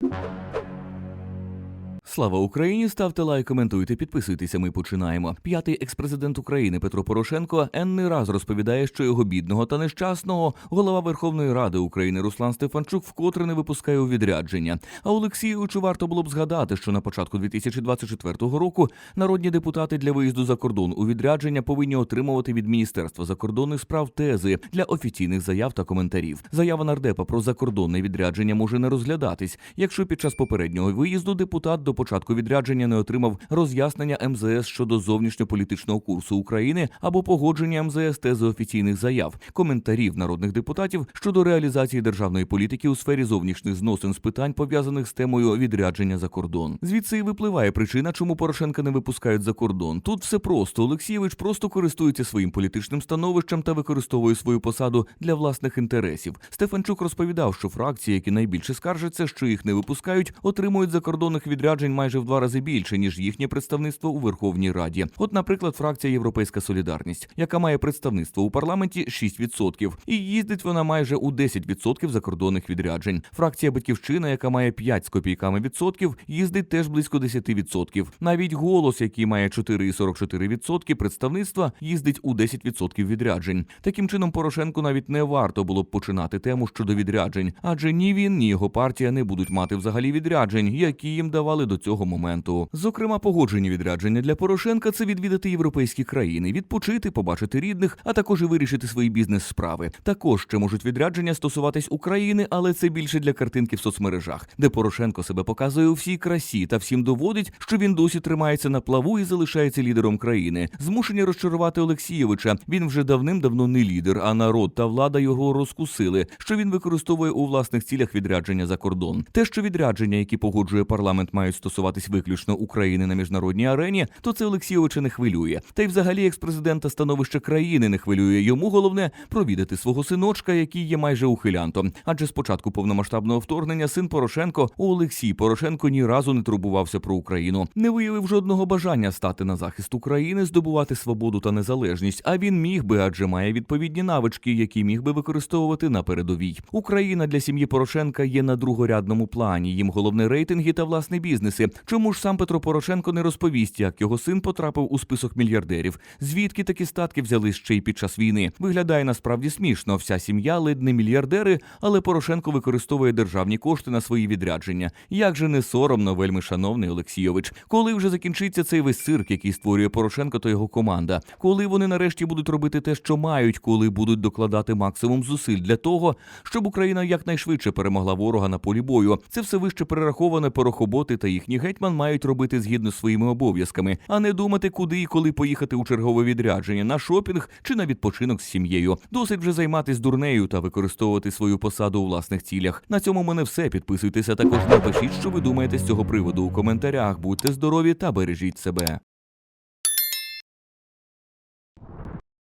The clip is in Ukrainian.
you Слава Україні! Ставте лайк, коментуйте, підписуйтеся. Ми починаємо. П'ятий експрезидент України Петро Порошенко енний раз розповідає, що його бідного та нещасного голова Верховної Ради України Руслан Стефанчук вкотре не випускає у відрядження. А Олексійовичу варто було б згадати, що на початку 2024 року народні депутати для виїзду за кордон у відрядження повинні отримувати від Міністерства закордонних справ тези для офіційних заяв та коментарів. Заява нардепа про закордонне відрядження може не розглядатись, якщо під час попереднього виїзду депутат до початку відрядження не отримав роз'яснення МЗС щодо зовнішньополітичного курсу України або погодження МЗС тези офіційних заяв, коментарів народних депутатів щодо реалізації державної політики у сфері зовнішніх зносин з питань пов'язаних з темою відрядження за кордон. Звідси і випливає причина, чому Порошенка не випускають за кордон. Тут все просто Олексійович просто користується своїм політичним становищем та використовує свою посаду для власних інтересів. Стефанчук розповідав, що фракції, які найбільше скаржаться, що їх не випускають, отримують закордонних відряджень майже в два рази більше ніж їхнє представництво у Верховній Раді. От, наприклад, фракція Європейська Солідарність, яка має представництво у парламенті 6%, і їздить вона майже у 10% закордонних відряджень. Фракція Батьківщина, яка має 5 з копійками відсотків, їздить теж близько 10%. Навіть голос, який має 4,44% представництва, їздить у 10% відряджень. Таким чином, Порошенку навіть не варто було б починати тему щодо відряджень, адже ні він, ні його партія не будуть мати взагалі відряджень, які їм давали до цього моменту. Зокрема, погоджені відрядження для Порошенка це відвідати європейські країни, відпочити, побачити рідних, а також і вирішити свої бізнес-справи. Також ще можуть відрядження стосуватись України, але це більше для картинки в соцмережах, де Порошенко себе показує у всій красі та всім доводить, що він досі тримається на плаву і залишається лідером країни. Змушені розчарувати Олексійовича. Він вже давним-давно не лідер, а народ та влада його розкусили, що він використовує у власних цілях відрядження за кордон. Те, що відрядження, які погоджує парламент, мають стосуватись виключно України на міжнародній арені, то це Олексійовича не хвилює. Та й взагалі експрезидента становище країни не хвилює. Йому головне провідати свого синочка, який є майже ухилянтом. Адже з початку повномасштабного вторгнення син Порошенко у Олексій Порошенко ні разу не турбувався про Україну, не виявив жодного бажання стати на захист України, здобувати свободу та незалежність. А він міг би, адже має відповідні навички, які міг би використовувати на передовій. Україна для сім'ї Порошенка є на другорядному плані. Їм головне рейтинги та власний бізнеси. Чому ж сам Петро Порошенко не розповість, як його син потрапив у список мільярдерів? Звідки такі статки взяли ще й під час війни? Виглядає насправді смішно. Вся сім'я ледь не мільярдери, але Порошенко використовує державні кошти на свої відрядження. Як же не соромно, вельми шановний Олексійович, коли вже закінчиться цей весь цирк, який створює Порошенко та його команда? Коли вони нарешті будуть робити те, що мають, коли будуть докладати максимум зусиль для того, щоб Україна якнайшвидше перемогла ворога на полі бою? Це все вище перераховане порохоботи та їхній гетьман мають робити згідно з своїми обов'язками, а не думати, куди і коли поїхати у чергове відрядження на шопінг чи на відпочинок з сім'єю. Досить вже займатись дурнею та використовувати свою посаду у власних цілях. На цьому мене все. Підписуйтеся також. Напишіть, що ви думаєте з цього приводу у коментарях. Будьте здорові та бережіть себе.